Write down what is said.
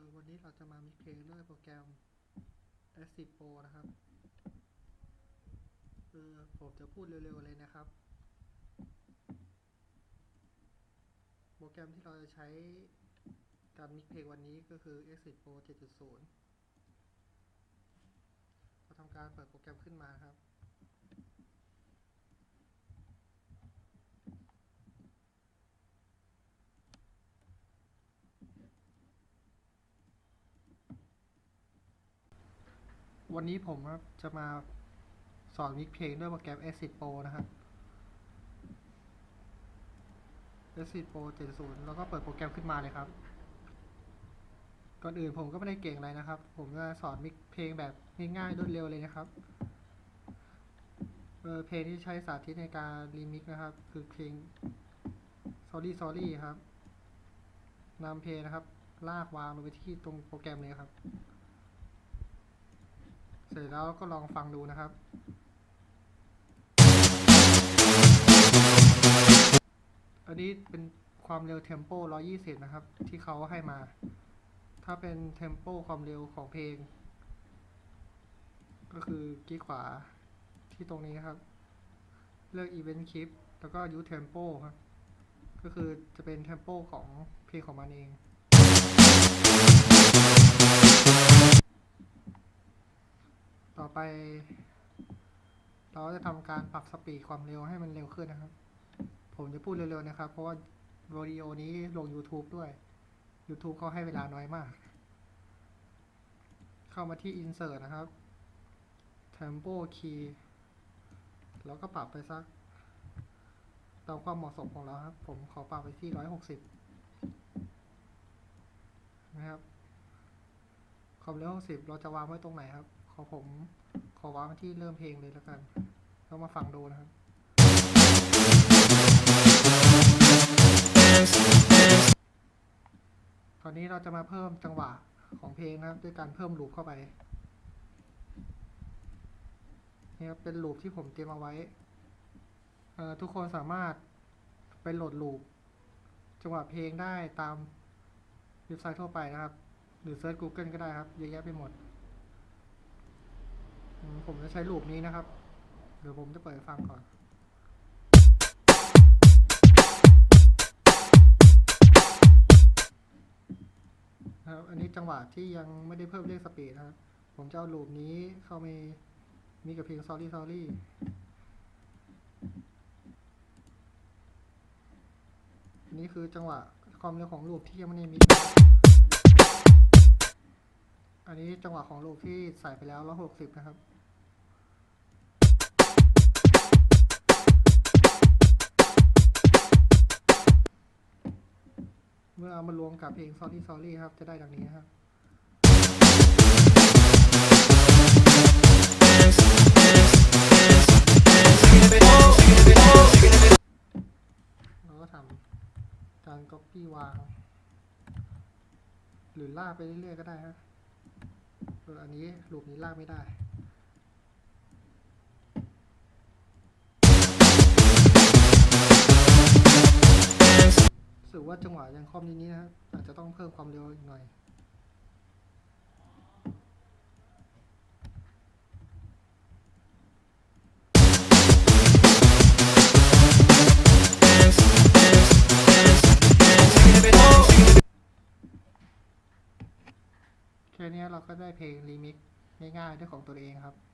อวันนี้เราจะมามิเพลงด้วยโปรแกรม S10 Pro นะครับ เออผมจะพูดเร็วๆเลยนะครับ โปรแกรมที่เราจะใช้การมิกเพลงวันนี้ก็คือ S10 Pro 7.0เราทำการเปิดโปรแกรมขึ้นมาครับ วันนี้ผมจะมาสอนมิกเพลงด้วยโปรแกรม S10 Pro นะครับ S10 Pro 70 แล้วก็เปิดโปรแกรมขึ้นมาเลยครับ ก่อนอื่นผมก็ไม่ได้เก่งอะไรนะครับ ผมจะสอนมิกเพลงแบบง่ายๆรวดเร็วเลยนะครับเเพลงที่ใช้สาธิตในการรีมิกนะครับ คือเพลง Sorry Sorry ครับนำเพลงนะครับ ลากวางลงไปที่ตรงโปรแกรมเลยครับ เสร็จแล้วก็ลองฟังดูนะครับ อันนี้เป็นความเร็วเทมโป120 นะครับ ที่เขาให้มา ถ้าเป็นเทมโปความเร็วของเพลง ก็คือกี้ขวาที่ตรงนี้ครับ เลือก Event Clip แล้วก็ Use Tempo ครับ ก็คือจะเป็นเทมโปของเพลงของมันเอง ไป เราจะทำการปรับสปีดความเร็วให้มันเร็วขึ้นนะครับ ผมจะพูดเร็วๆนะครับ เพราะว่าวิดีโอนี้ลง YouTube ด้วย YouTube เขาให้เวลาน้อยมาก เข้ามาที่ Insert นะครับ Tempo Key แล้วก็ปรับไปสักตามความเหมาะสมของเราครับ ผมขอปรับไปที่160นะครับความเร็ว60เราจะวางไว้ตรงไหนครับ ขอผมขอวางไว้ที่เริ่มเพลงเลยแล้วกันแล้วมาฟังดูนะครับ ตอนนี้เราจะมาเพิ่มจังหวะของเพลงนะครับ ด้วยการเพิ่มลูปเข้าไปนี่ครับเป็นลูปที่ผมเตรียมเอาไว้ทุกคนสามารถไปโหลดลูปจังหวะเพลงได้ตามเว็บไซต์ทั่วไปนะครับ หรือเซิร์ช Google ก็ได้ครับ เยอะแยะไปหมด ผมจะใช้ลูปนี้นะครับ เดี๋ยวผมจะเปิดฟังก่อนครับอันนี้จังหวะที่ยังไม่ได้เพิ่มเลขสปีดนะครับ ผมจะเอาลูปนี้เข้าไปมีกับเพลง sorry sorry อันนี้คือจังหวะความเร็วของลูปที่ยังไม่ได้มิกนะครับอันนี้จังหวะของลูปที่ใส่ไปแล้วร้อยหกสิบนะครับ มื่อเอามารวมกับเพลง sorry sorry ครับ จะได้ดังนี้ครับ เราก็ทำการ copy วาง หรือลากไปเรื่อยๆก็ได้ครับอออันนี้ลูปนี้ลากไม่ได้ ว่าจังหวะยังคล่อมนิดนี้นะครับอาจจะต้องเพิ่มความเร็วอีกหน่อยแค่นี้เราก็ได้เพลงรีมิกซ์ง่ายๆด้วยของตัวเองครับ